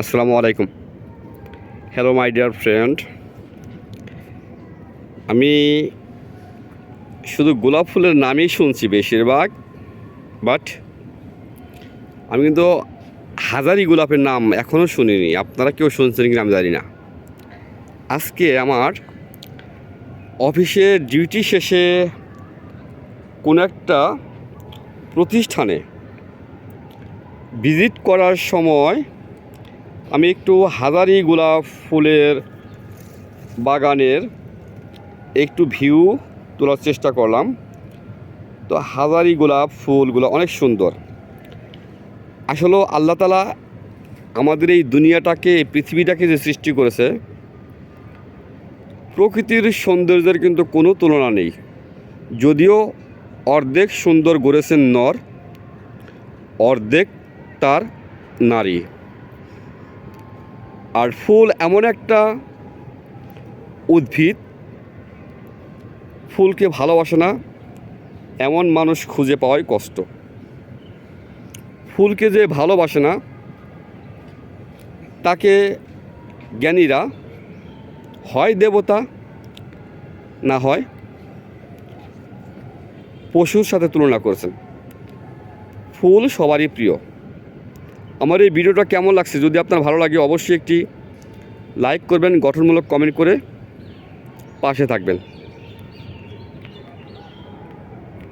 আসসালামু আলাইকুম। Hello my dear friend আমি শুধু গোলাপ ফুলের নামই শুনছি বেশিরভাগ বাট আমি কিন্তু হাজারি গোলাপের নাম এখনও শুনিনি। আপনারা কেউ শুনছেন কিনা আমি জানি না। আজকে আমার অফিসের ডিউটি শেষে কোনো একটা প্রতিষ্ঠানে ভিজিট করার সময় আমি একটু হাজারি গোলাপ ফুলের বাগানের একটু ভিউ তোলার চেষ্টা করলাম। তো হাজারি গোলাপ ফুলগুলো অনেক সুন্দর। আসলে আল্লাহ তালা আমাদের এই দুনিয়াটাকে, এই পৃথিবীটাকে যে সৃষ্টি করেছে, প্রকৃতির সৌন্দর্যের কিন্তু কোনো তুলনা নেই। যদিও অর্ধেক সুন্দর গড়েছেন নর, অর্ধেক তার নারী। আর ফুল এমন একটা উদ্ভিদ, ফুলকে ভালোবাসে না, এমন মানুষ খুঁজে পাওয়াই কষ্ট। ফুলকে যে ভালোবাসে না, তাকে জ্ঞানীরা হয় দেবতা না হয় পশুর সাথে তুলনা করেছেন। ফুল সবারই প্রিয়। আমার এই ভিডিওটা কেমন লাগছে? যদি আপনার ভালো লাগে, অবশ্যই একটি লাইক করবেন, গঠনমূলক কমেন্ট করে পাশে থাকবেন।